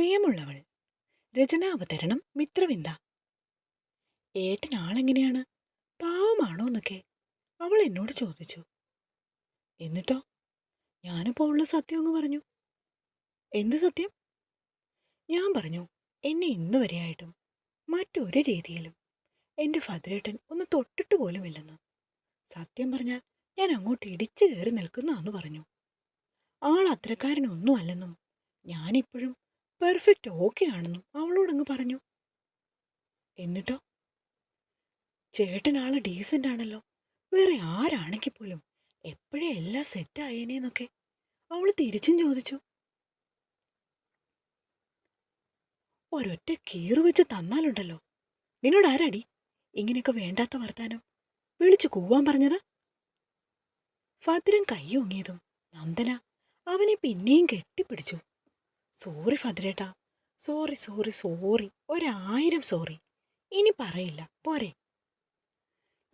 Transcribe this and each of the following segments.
പ്രിയമുള്ളവൾ രചനാവതരണം മിത്രവിന്ദ. ഏട്ടൻ ആളെങ്ങനെയാണ് പാവമാണോ എന്നൊക്കെ അവൾ എന്നോട് ചോദിച്ചു. എന്നിട്ടോ? ഞാനിപ്പോൾ ഉള്ള സത്യം അങ്ങ് പറഞ്ഞു. എന്ത് സത്യം? ഞാൻ പറഞ്ഞു എന്നെ ഇന്ന് വരെയായിട്ടും മറ്റൊരു രീതിയിലും എന്റെ ഫതിരേട്ടൻ ഒന്ന് തൊട്ടിട്ട് പോലുമില്ലെന്ന് സത്യം പറഞ്ഞാൽ ഞാൻ അങ്ങോട്ട് ഇടിച്ചു കയറി നിൽക്കുന്നു പറഞ്ഞു. ആൾ അത്രക്കാരനൊന്നും അല്ലെന്നും ഞാനിപ്പോഴും പെർഫെക്റ്റ് ഓക്കെ ആണെന്നും അവളോടങ്ങ് പറഞ്ഞു. എന്നിട്ടോ? ചേട്ടൻ ആൾ ഡീസന്റ് ആണല്ലോ. വേറെ ആരാണെങ്കിൽ പോലും എപ്പോഴേ എല്ലാം സെറ്റ് ആയേനേന്നൊക്കെ അവൾ തിരിച്ചും ചോദിച്ചു. ഒരൊറ്റ കീറു വെച്ച് തന്നാലുണ്ടല്ലോ. നിന്നോട് ആരാടി? ഇങ്ങനെയൊക്കെ വേണ്ടാത്ത വർത്താനം. വിളിച്ചു കൂവാൻ പറഞ്ഞത്? ഭദ്രം കൈയൊങ്ങിയതും നന്ദന അവനെ പിന്നെയും കെട്ടിപ്പിടിച്ചു. സോറി ഭദ്രേട്ടാ. സോറി സോറി സോറി ഒരായിരം സോറി ഇനി പറയില്ല. പോരെ.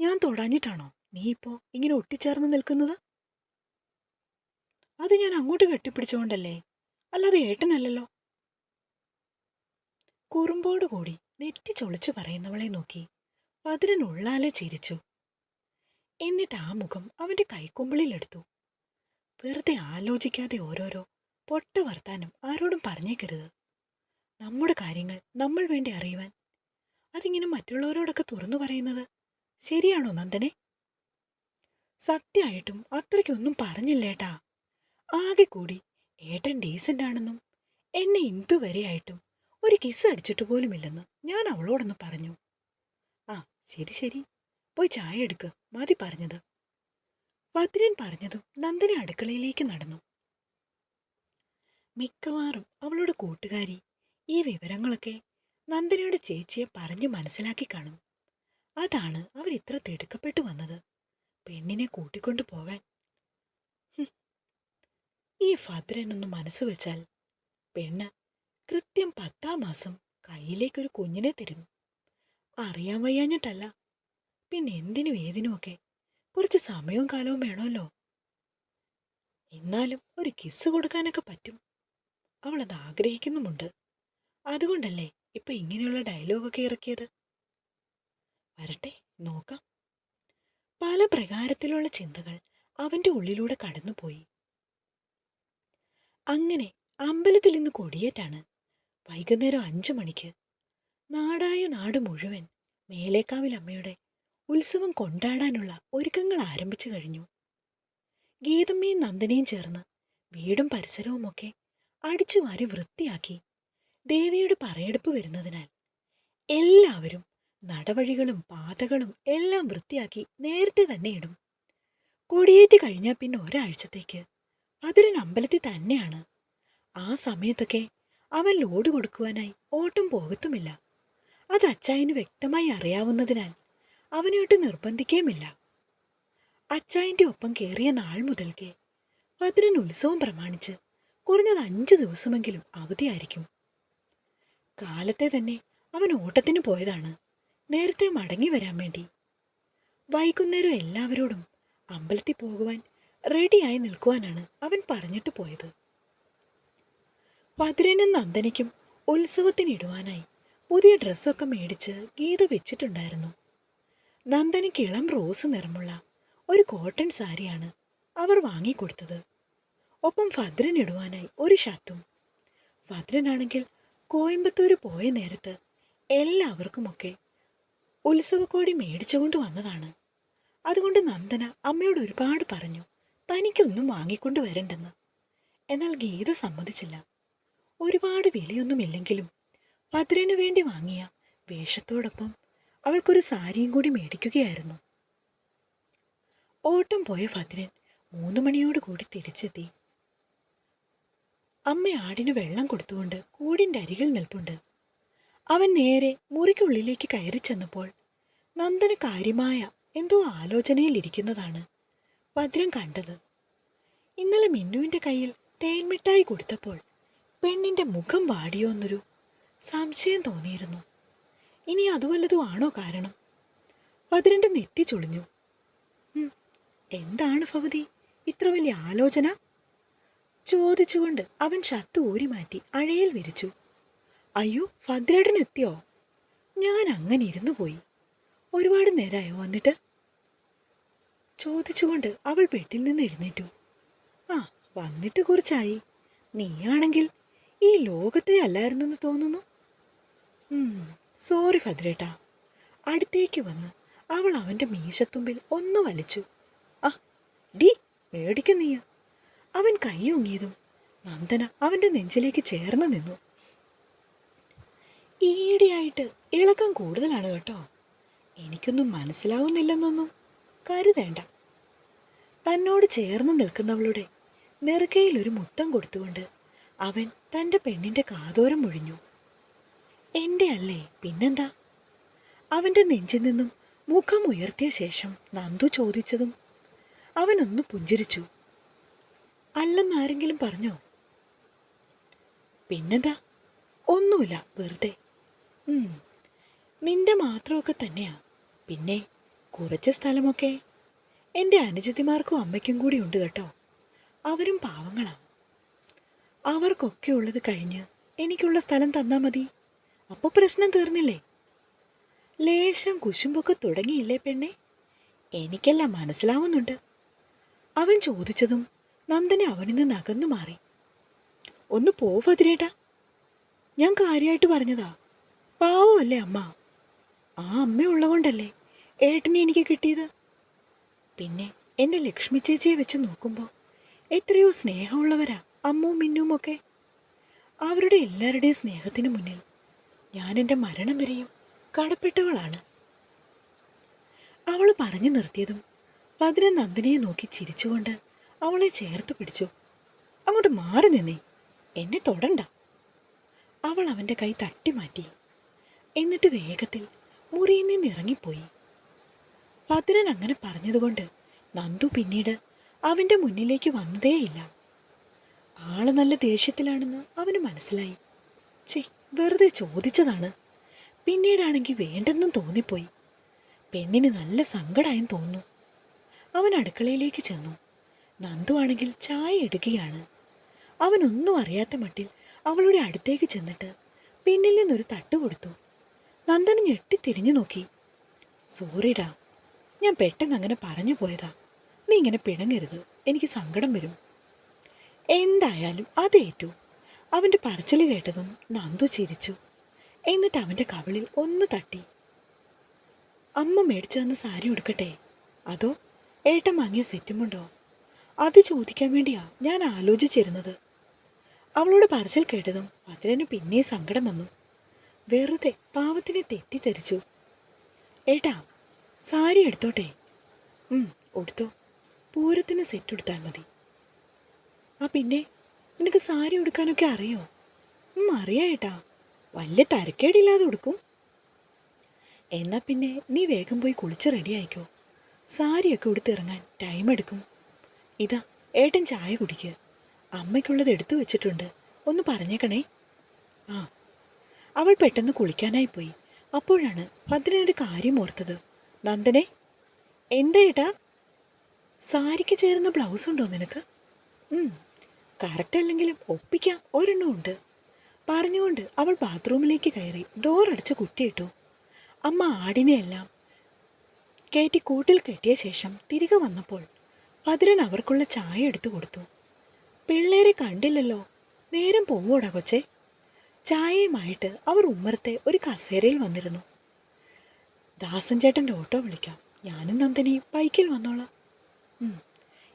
ഞാൻ തൊടാഞ്ഞിട്ടാണോ? നീ ഇപ്പോ ഇങ്ങനെ ഒട്ടിച്ചേർന്ന് നിൽക്കുന്നത്? അത് ഞാൻ അങ്ങോട്ട് കെട്ടിപ്പിടിച്ചുകൊണ്ടല്ലേ അല്ലാതെ ഏട്ടനല്ലല്ലോ. കുറുമ്പോടുകൂടി നെറ്റി ചൊളിച്ചു പറയുന്നവളെ നോക്കി പതിരൻ ഉള്ളാലെ ചിരിച്ചു. എന്നിട്ട് ആ മുഖം അവന്റെ കൈക്കുമ്പിളിലെടുത്തു. വെറുതെ ആലോചിക്കാതെ ഓരോരോ പൊട്ട വർത്താനം ആരോടും പറഞ്ഞേക്കരുത്. നമ്മുടെ കാര്യങ്ങൾ നമ്മൾ വേണ്ടി അറിയുവാൻ. അതിങ്ങനെ മറ്റുള്ളവരോടൊക്കെ തുറന്നു പറയുന്നത് ശരിയാണോ നന്ദനെ? സത്യമായിട്ടും അത്രയ്ക്കൊന്നും പറഞ്ഞില്ലേട്ടാ. ആകെ കൂടി ഏട്ടൻ ഡീസന്റ് ആണെന്നും എന്നെ ഇതുവരെയായിട്ടും ഒരു കിസ് അടിച്ചിട്ട് പോലുമില്ലെന്ന് ഞാൻ അവളോടൊന്ന് പറഞ്ഞു. ആ ശരി ശരി. പോയി ചായ എടുക്ക് മതി പറഞ്ഞത്. ഭദ്രൻ പറഞ്ഞതും നന്ദന അടുക്കളയിലേക്ക് നടന്നു. മിക്കവാറും അവളുടെ കൂട്ടുകാരി ഈ വിവരങ്ങളൊക്കെ നന്ദനയുടെ ചേച്ചിയെ പറഞ്ഞു മനസ്സിലാക്കി കാണും. അതാണ് അവർ ഇത്ര തിടുക്കപ്പെട്ടു വന്നത്. പെണ്ണിനെ കൂട്ടിക്കൊണ്ടു പോകാൻ. ഈ ഭദ്രനൊന്ന് മനസ്സ് വെച്ചാൽ പെണ്ണ് കൃത്യം പത്താം മാസം കയ്യിലേക്കൊരു കുഞ്ഞിനെ തരും. അറിയാൻ വയ്യാഞ്ഞിട്ടല്ല. പിന്നെ എന്തിനും ഏതിനുമൊക്കെ കുറച്ച് സമയവും കാലവും വേണമല്ലോ. എന്നാലും ഒരു കിസ് കൊടുക്കാനൊക്കെ പറ്റും. അവൾ അത് ആഗ്രഹിക്കുന്നുമുണ്ട്. അതുകൊണ്ടല്ലേ ഇപ്പൊ ഇങ്ങനെയുള്ള ഡയലോഗൊക്കെ ഇറക്കിയത്? വരട്ടെ നോക്കാം. പല പ്രകാരത്തിലുള്ള ചിന്തകൾ അവന്റെ ഉള്ളിലൂടെ കടന്നുപോയി. അങ്ങനെ അമ്പലത്തിൽ നിന്ന് കൊടിയേറ്റാണ്. വൈകുന്നേരം അഞ്ചു മണിക്ക്. നാടായ നാട് മുഴുവൻ മേലേക്കാവിൽ അമ്മയുടെ ഉത്സവം കൊണ്ടാടാനുള്ള ഒരുക്കങ്ങൾ ആരംഭിച്ചു കഴിഞ്ഞു. ഗീതമ്മയും നന്ദനയും ചേർന്ന് വീടും പരിസരവുമൊക്കെ അടിച്ചു വാരി വൃത്തിയാക്കി ദേവിയുടെ പറയെടുപ്പ് വരുന്നതിനാൽ എല്ലാവരും നടവഴികളും പാതകളും എല്ലാം വൃത്തിയാക്കി നേരത്തെ തന്നെ ഇടും. കൊടിയേറ്റ് കഴിഞ്ഞാൽ പിന്നെ ഒരാഴ്ചത്തേക്ക് അതിരൻ അമ്പലത്തിൽ തന്നെയാണ്. ആ സമയത്തൊക്കെ അവൻ ലോഡ് കൊടുക്കുവാനായി ഓട്ടം പോകത്തുമില്ല. അത് അച്ചായന് വ്യക്തമായി അറിയാവുന്നതിനാൽ അവനോട്ട് നിർബന്ധിക്കുകയുമില്ല അച്ചായന്റെ ഒപ്പം കയറിയ നാൾ മുതൽക്കേ ഭദ്രൻ ഉത്സവം പ്രമാണിച്ച് കുറഞ്ഞത് അഞ്ചു ദിവസമെങ്കിലും അവധിയായിരിക്കും. കാലത്തെ തന്നെ അവൻ ഓട്ടത്തിന് പോയതാണ്. നേരത്തെ മടങ്ങി വരാൻ വേണ്ടി. വൈകുന്നേരം എല്ലാവരോടും അമ്പലത്തിൽ പോകുവാൻ റെഡിയായി നിൽക്കുവാനാണ് അവൻ പറഞ്ഞിട്ട് പോയത്. ഭദ്രനും നന്ദനയ്ക്കും ഉത്സവത്തിനിടുവാനായി പുതിയ ഡ്രസ്സൊക്കെ മേടിച്ച് ഗീത വെച്ചിട്ടുണ്ടായിരുന്നു. നന്ദനയ്ക്ക് ഇളം റോസ് നിറമുള്ള ഒരു കോട്ടൺ സാരിയാണ് അവർ വാങ്ങിക്കൊടുത്തത്. ഒപ്പം ഭദ്രൻ ഇടുവാനായി ഒരു ഷർട്ടും. ഭദ്രനാണെങ്കിൽ കോയമ്പത്തൂർ പോയ നേരത്ത് എല്ലാവർക്കുമൊക്കെ ഉത്സവക്കോടി മേടിച്ചുകൊണ്ട് വന്നതാണ്. അതുകൊണ്ട് നന്ദന അമ്മയോട് ഒരുപാട് പറഞ്ഞു തനിക്കൊന്നും വാങ്ങിക്കൊണ്ട് വരണ്ടെന്ന്. എന്നാൽ ഗീത സമ്മതിച്ചില്ല. ഒരുപാട് വിലയൊന്നുമില്ലെങ്കിലും ഭദ്രനു വേണ്ടി വാങ്ങിയ വേഷത്തോടൊപ്പം അവൾക്കൊരു സാരിയും കൂടി മേടിക്കുകയായിരുന്നു. ഓട്ടം പോയ ഭദ്രൻ മൂന്ന് മണിയോടുകൂടി തിരിച്ചെത്തി. അമ്മ ആടിന് വെള്ളം കൊടുത്തുകൊണ്ട് കൂടിന്റെ അരികിൽ നിൽപ്പുണ്ട്. അവൻ നേരെ മുറിക്കുള്ളിലേക്ക് കയറി ചെന്നപ്പോൾ നന്ദന കാര്യമായ എന്തോ ആലോചനയിലിരിക്കുന്നതാണ് ഭദ്രം കണ്ടത്. ഇന്നലെ മിന്നുവിന്റെ കയ്യിൽ തേൻമിഠായി കൊടുത്തപ്പോൾ പെണ്ണിന്റെ മുഖം വാടിയോന്നൊരു സംശയം തോന്നിയിരുന്നു. ഇനി അതുവല്ലതും ആണോ കാരണം? ഭദ്രന്റെ നെറ്റി ചൊളിഞ്ഞു. എന്താണ് ഭവതി? ഇത്ര വലിയ ആലോചന? ചോദിച്ചുകൊണ്ട് അവൻ ഷർട്ട് ഊരി മാറ്റി അഴയിൽ വിരിച്ചു. അയ്യോ ഭദ്രേട്ടൻ എത്തിയോ? ഞാൻ അങ്ങനെ ഇരുന്നു പോയി. ഒരുപാട് നേരമായോ വന്നിട്ട്? ചോദിച്ചുകൊണ്ട് അവൾ ബെഡിൽ നിന്ന് എഴുന്നേറ്റു. ആ വന്നിട്ട് കുറച്ചായി. നീയാണെങ്കിൽ ഈ ലോകത്തെ അല്ലായിരുന്നു എന്ന് തോന്നുന്നു സോറി ഭദ്രേട്ട. അടുത്തേക്ക് വന്ന് അവൾ അവന്റെ മീശത്തുമ്പിൽ ഒന്ന് വലിച്ചു. ആ ഡി മേടിക്കുന്നീയാ അവൻ കൈയൊങ്ങിയതും നന്ദന അവന്റെ നെഞ്ചിലേക്ക് ചേർന്ന് നിന്നു. ഈയിടെയായിട്ട് ഇളക്കം കൂടുതലാണ് കേട്ടോ. എനിക്കൊന്നും മനസ്സിലാവുന്നില്ലെന്നൊന്നും കരുതേണ്ട. തന്നോട് ചേർന്ന് നിൽക്കുന്നവളുടെ നെറുകയിൽ ഒരു മുത്തം കൊടുത്തുകൊണ്ട് അവൻ തന്റെ പെണ്ണിന്റെ കാതോരം ഒഴിഞ്ഞു. എന്റെ അല്ലേ പിന്നെന്താ? അവന്റെ നെഞ്ചിൽ നിന്നും മുഖം ഉയർത്തിയ ശേഷം നന്ദു ചോദിച്ചതും അവനൊന്ന് പുഞ്ചിരിച്ചു. അല്ലെന്നാരെങ്കിലും പറഞ്ഞോ? പിന്നെന്താ? ഒന്നുമില്ല വെറുതെ. നിന്റെ മാത്രമൊക്കെ തന്നെയാ. പിന്നെ കുറച്ച് സ്ഥലമൊക്കെ? എന്റെ അനുജത്തിമാർക്കും അമ്മയ്ക്കും കൂടി ഉണ്ട് കേട്ടോ. അവരും പാവങ്ങളാണ് അവർക്കൊക്കെ ഉള്ളത് കഴിഞ്ഞ് എനിക്കുള്ള സ്ഥലം തന്നാൽ മതി. അപ്പോൾ പ്രശ്നം തീർന്നില്ലേ? ലേശം കുശുമ്പൊക്കെ തുടങ്ങിയില്ലേ പെണ്ണെ? എനിക്കെല്ലാം മനസ്സിലാവുന്നുണ്ട്. അവൻ ചോദിച്ചതും നന്ദനെ അവനിൽ നിന്ന് അകന്നു മാറി. ഒന്ന് പോവതിരേട്ടാ ഞാൻ കാര്യമായിട്ട് പറഞ്ഞതാ. പാവമല്ലേ അമ്മ? ആ അമ്മ ഉള്ളതുകൊണ്ടല്ലേ ഏട്ടനെ എനിക്ക് കിട്ടിയത്? പിന്നെ എന്റെ ലക്ഷ്മി ചേച്ചിയെ വെച്ച് നോക്കുമ്പോൾ എത്രയോ സ്നേഹമുള്ളവരാ അമ്മവും മിന്നുവും ഒക്കെ. അവരുടെ എല്ലാവരുടെയും സ്നേഹത്തിന് മുന്നിൽ ഞാൻ എന്റെ മരണം വരെയും കടപ്പെട്ടവളാണ്. അവൾ പറഞ്ഞു നിർത്തിയതും ഭദ്രൻ നന്ദനയെ നോക്കി ചിരിച്ചുകൊണ്ട് അവളെ ചേർത്ത് പിടിച്ചു. അങ്ങോട്ട് മാറി നിന്നേ. എന്നെ തൊടണ്ട. അവൾ അവന്റെ കൈ തട്ടി മാറ്റി. എന്നിട്ട് വേഗത്തിൽ മുറിയിൽ നിന്ന് ഇറങ്ങിപ്പോയി. ഭദ്രൻ അങ്ങനെ പറഞ്ഞതുകൊണ്ട് നന്ദു പിന്നീട് അവന്റെ മുന്നിലേക്ക് വന്നതേയില്ല. ആൾ നല്ല ദേഷ്യത്തിലാണെന്ന് അവന് മനസ്സിലായി. ചേ വെറുതെ ചോദിച്ചതാണ്. പിന്നീടാണെങ്കിൽ വേണ്ടെന്നും തോന്നിപ്പോയി. പെണ്ണിന് നല്ല സങ്കടമായും തോന്നുന്നു. അവൻ അടുക്കളയിലേക്ക് ചെന്നു. നന്ദു ആണെങ്കിൽ ചായ ഇടുകയാണ് അവനൊന്നും അറിയാത്ത മട്ടിൽ അവളുടെ അടുത്തേക്ക് ചെന്നിട്ട് പിന്നിൽ നിന്നൊരു തട്ട് കൊടുത്തു. നന്ദന് ഞെട്ടി തിരിഞ്ഞു നോക്കി. സോറിടാ ഞാൻ പെട്ടെന്ന് അങ്ങനെ പറഞ്ഞു പോയതാ. നീ ഇങ്ങനെ പിണങ്ങരുത്. എനിക്ക് സങ്കടം വരും. എന്തായാലും അതേറ്റു അവന്റെ പറച്ചിൽ കേട്ടതും നന്ദു ചിരിച്ചു. എന്നിട്ട് അവന്റെ കവളിൽ ഒന്ന് തട്ടി. അമ്മ മേടിച്ചു തന്ന സാരി ഉടുക്കട്ടെ. അതോ ഏട്ടൻ വാങ്ങിയ സെറ്റുമുണ്ടോ അത് ചോദിക്കാൻ വേണ്ടിയാ ഞാൻ ആലോചിച്ചിരുന്നത്. അവളോട് പറച്ചിൽ കേട്ടതും ഭദ്രന് പിന്നെ സങ്കടം വന്നു. വെറുതെ പാവത്തിനെ തെറ്റിദ്ധരിച്ചു. ഏട്ടാ സാരി എടുത്തോട്ടെ? ഉടുത്തോ. പൂരത്തിന് സെറ്റ് എടുത്താൽ മതി. ആ പിന്നെ നിനക്ക് സാരി ഉടുക്കാനൊക്കെ അറിയോ? അറിയാം ഏട്ടാ. വലിയ തരക്കേടില്ലാതെ ഉടുക്കും. എന്നാ പിന്നെ നീ വേഗം പോയി കുളിച്ച് റെഡി ആയിക്കോ. സാരിയൊക്കെ ഉടുത്തിറങ്ങാൻ ടൈം എടുക്കും. ഇതാ ഏട്ടൻ ചായ കുടിക്കുക അമ്മയ്ക്കുള്ളത് എടുത്തു വെച്ചിട്ടുണ്ട്. ഒന്ന് പറഞ്ഞേക്കണേ. ആ അവൾ പെട്ടെന്ന് കുളിക്കാനായി പോയി. അപ്പോഴാണ് ഭദ്രനൊരു കാര്യം ഓർത്തത്. നന്ദനെ എന്താ ഏട്ടാ? സാരിക്ക് ചേർന്ന ബ്ലൗസ് ഉണ്ടോ നിനക്ക്? കറക്റ്റ് അല്ലെങ്കിലും ഒപ്പിക്കാം. ഒരെണ്ണം ഉണ്ട്. പറഞ്ഞുകൊണ്ട് അവൾ ബാത്റൂമിലേക്ക് കയറി ഡോർ അടച്ച് കുറ്റിയിട്ടു അമ്മ ആടിനെയെല്ലാം കയറ്റി കൂട്ടിൽ കെട്ടിയ ശേഷം തിരികെ വന്നപ്പോൾ ഭദ്രൻ അവർക്കുള്ള ചായ എടുത്തു കൊടുത്തു. പിള്ളേരെ കണ്ടില്ലല്ലോ. നേരം പോവോടാ കൊച്ചേ. ചായയുമായിട്ട് അവർ ഉമ്മറത്തെ ഒരു കസേരയിൽ വന്നിരുന്നു. ദാസൻ ചേട്ടന്റെ ഓട്ടോ വിളിക്കാം. ഞാനും നന്ദനിയും ബൈക്കിൽ വന്നോളാം.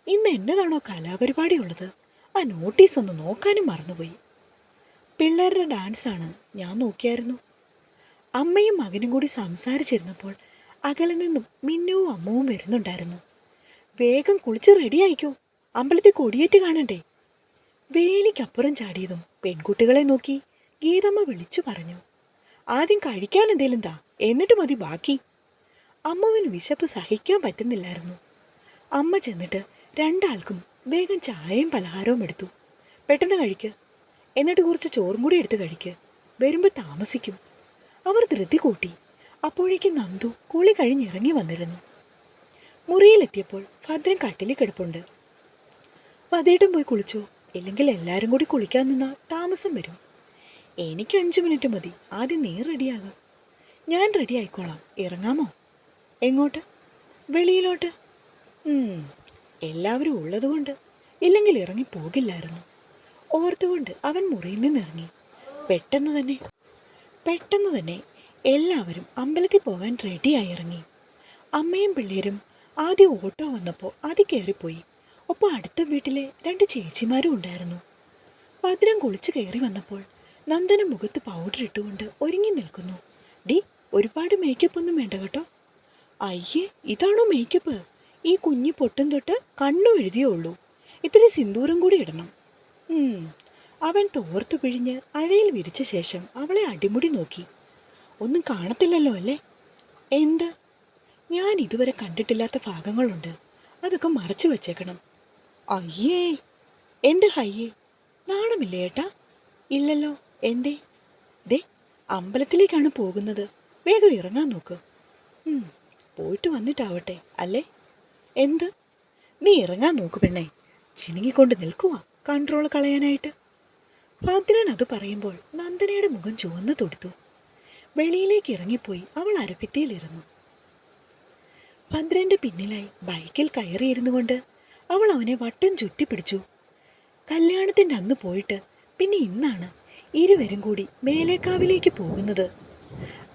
ഇന്ന് എന്നതാണോ കലാപരിപാടി ഉള്ളത്? ആ നോട്ടീസ് ഒന്ന് നോക്കാനും മറന്നുപോയി. പിള്ളേരുടെ ഡാൻസാണ് ഞാൻ നോക്കിയായിരുന്നു. അമ്മയും മകനും കൂടി സംസാരിച്ചിരുന്നപ്പോൾ അകലെ നിന്നും മിന്നുവും അമ്മവും വരുന്നുണ്ടായിരുന്നു. വേഗം കുളിച്ച് റെഡിയായിക്കോ അമ്പലത്തിൽ കൊടിയേറ്റ് കാണണ്ടേ. വേലിക്കപ്പുറം ചാടിയതും പെൺകുട്ടികളെ നോക്കി ഗീതമ്മ വിളിച്ചു പറഞ്ഞു. ആദ്യം കഴിക്കാൻ എന്തേലും താ എന്നിട്ട് മതി ബാക്കി. അമ്മുവിന് വിശപ്പ് സഹിക്കാൻ പറ്റുന്നില്ലായിരുന്നു. അമ്മ ചെന്നിട്ട് രണ്ടാൾക്കും വേഗം ചായയും പലഹാരവും എടുത്തു. പെട്ടെന്ന് കഴിക്ക്. എന്നിട്ട് കുറച്ച് ചോറും കൂടി എടുത്ത് കഴിക്ക്. വരുമ്പോൾ താമസിക്കും. അവർ ധൃതി കൂട്ടി. അപ്പോഴേക്കും നന്ദു കുളി കഴിഞ്ഞിറങ്ങി വന്നിരുന്നു. മുറിയിലെത്തിയപ്പോൾ ഭദ്രൻ കട്ടിലിൽ കിടപ്പുണ്ട്. വതേട്ടൻ പോയി കുളിച്ചോ. ഇല്ലെങ്കിൽ എല്ലാവരും കൂടി കുളിക്കാൻ നിന്നാ താമസം വരും. എനിക്ക് അഞ്ച് മിനിറ്റ് മതി. ആദ്യം നീ റെഡിയാകും. ഞാൻ റെഡി ആയിക്കോളാം. ഇറങ്ങാമോ? എങ്ങോട്ട്? വെളിയിലോട്ട്? എല്ലാവരും ഉള്ളതുകൊണ്ട്. ഇല്ലെങ്കിൽ ഇറങ്ങി പോകില്ലായിരുന്നു. ഓർത്തുകൊണ്ട് അവൻ മുറിയിൽ നിന്നിറങ്ങി. പെട്ടെന്ന് തന്നെ പെട്ടെന്ന് തന്നെ എല്ലാവരും അമ്പലത്തിൽ പോകാൻ റെഡിയായി ഇറങ്ങി. അമ്മയും പിള്ളേരും ആദ്യം ഓട്ടോ വന്നപ്പോൾ അത് കയറിപ്പോയി ഒപ്പം അടുത്ത വീട്ടിലെ രണ്ട് ചേച്ചിമാരും ഉണ്ടായിരുന്നു. ഭദ്രം കുളിച്ച് കയറി വന്നപ്പോൾ നന്ദന മുഖത്ത് പൗഡർ ഇട്ടുകൊണ്ട് ഒരുങ്ങി നിൽക്കുന്നു. ഡി ഒരുപാട് മേക്കപ്പ് ഒന്നും വേണ്ട കേട്ടോ? അയ്യേ ഇതാണോ മേക്കപ്പ് ഈ കുഞ്ഞ് പൊട്ടും തൊട്ട് കണ്ണു എഴുതിയേ ഉള്ളൂ. ഇത്തിരി സിന്ദൂരം കൂടി ഇടണം. അവൻ തോർത്തു പിഴിഞ്ഞ് അഴയിൽ വിരിച്ച ശേഷം അവളെ അടിമുടി നോക്കി. ഒന്നും കാണത്തില്ലല്ലോ അല്ലേ? എന്ത്? ഞാൻ ഇതുവരെ കണ്ടിട്ടില്ലാത്ത ഭാഗങ്ങളുണ്ട്. അതൊക്കെ മറച്ചു വച്ചേക്കണം. അയ്യേ എന്ത് ഹയ്യേ നാണമില്ലേ ഏട്ടാ? ഇല്ലല്ലോ എന്തേ? ദേ അമ്പലത്തിലേക്കാണ് പോകുന്നത്. വേഗം ഇറങ്ങാൻ നോക്ക്. പോയിട്ട് വന്നിട്ടാവട്ടെ അല്ലേ? എന്ത്? നീ ഇറങ്ങാൻ നോക്ക് പെണ്ണേ. ചിണുങ്ങിക്കൊണ്ട് നിൽക്കുക കൺട്രോൾ കളയാനായിട്ട്. ഭദ്രൻ അത് പറയുമ്പോൾ നന്ദനയുടെ മുഖം ചുവന്നു തൊടുത്തു. വെളിയിലേക്ക് ഇറങ്ങിപ്പോയി അവൾ അരപ്പിത്തിയിലിരുന്നു ഭദ്രന്റെ പിന്നിലായി ബൈക്കിൽ കയറിയിരുന്നു കൊണ്ട് അവൾ അവനെ വട്ടം ചുറ്റിപ്പിടിച്ചു കല്യാണത്തിന്റെ അന്ന് പോയിട്ട് പിന്നെ ഇന്നാണ് ഇരുവരും കൂടി മേലേക്കാവിലേക്ക് പോകുന്നത്.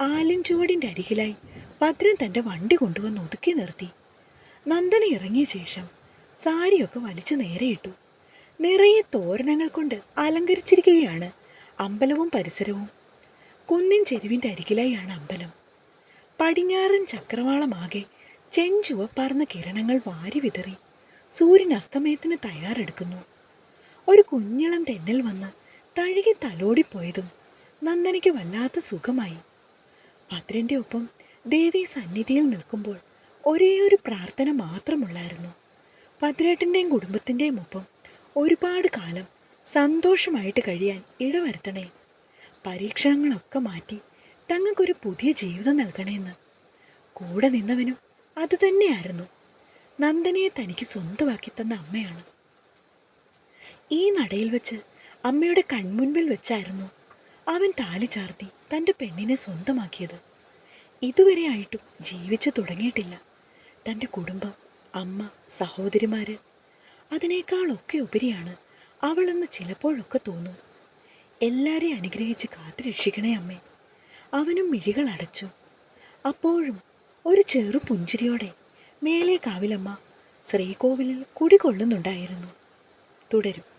ആലിൻചുവടിന്റെ അരികിലായി ഭദ്രൻ തന്റെ വണ്ടി കൊണ്ടുവന്ന് ഒതുക്കി നിർത്തി. നന്ദന ഇറങ്ങിയ ശേഷം സാരിയൊക്കെ വലിച്ചു നേരെയിട്ടു നിറയെ തോരണങ്ങൾ കൊണ്ട് അലങ്കരിച്ചിരിക്കുകയാണ് അമ്പലവും പരിസരവും. കുന്നിൻ ചെരുവിന്റെ അരികിലായാണ് അമ്പലം. പടിഞ്ഞാറൻ ചക്രവാളമാകെ ചെഞ്ചുവപ്പാർന്ന കിരണങ്ങൾ വാരി വിതറി സൂര്യൻ അസ്തമയത്തിന് തയ്യാറെടുക്കുന്നു. ഒരു കുഞ്ഞിളം തെന്നൽ വന്ന് തഴുകി തലോടിപ്പോയതും നന്ദനയ്ക്ക് വല്ലാത്ത സുഖമായി. ഭദ്രന്റെ ഒപ്പം ദേവി സന്നിധിയിൽ നിൽക്കുമ്പോൾ ഒരേ ഒരു പ്രാർത്ഥന മാത്രമുള്ളായിരുന്നു. ഭദ്രേട്ടന്റെയും കുടുംബത്തിന്റെയും ഒപ്പം ഒരുപാട് കാലം സന്തോഷമായിട്ട് കഴിയാൻ ഇടവരുത്തണേ. പരീക്ഷണങ്ങളൊക്കെ മാറ്റി തങ്ങൾക്കൊരു പുതിയ ജീവിതം നൽകണേന്ന്. കൂടെ നിന്നവനും അത് തന്നെയായിരുന്നു. നന്ദനയെ തനിക്ക് സ്വന്തമാക്കി തന്ന അമ്മയാണ്. ഈ നടയിൽ വെച്ച് അമ്മയുടെ കൺമുൻപിൽ വെച്ചായിരുന്നു അവൻ താലി ചാർത്തി തന്റെ പെണ്ണിനെ സ്വന്തമാക്കിയത്. ഇതുവരെയായിട്ടും ജീവിച്ചു തുടങ്ങിയിട്ടില്ല. തന്റെ കുടുംബം അമ്മ സഹോദരിമാർ അതിനേക്കാളൊക്കെ ഉപരിയാണ് അവളെന്ന് ചിലപ്പോഴൊക്കെ തോന്നും. എല്ലാരെയും അനുഗ്രഹിച്ച് കാത്തുരക്ഷിക്കണേ അമ്മേ. അവനും മിഴികൾ അടച്ചു അപ്പോഴും ഒരു ചെറു പുഞ്ചിരിയോടെ മേലെ കാവിലമ്മ ശ്രീകോവിലിൽ കുടികൊള്ളുന്നുണ്ടായിരുന്നു. തുടരും.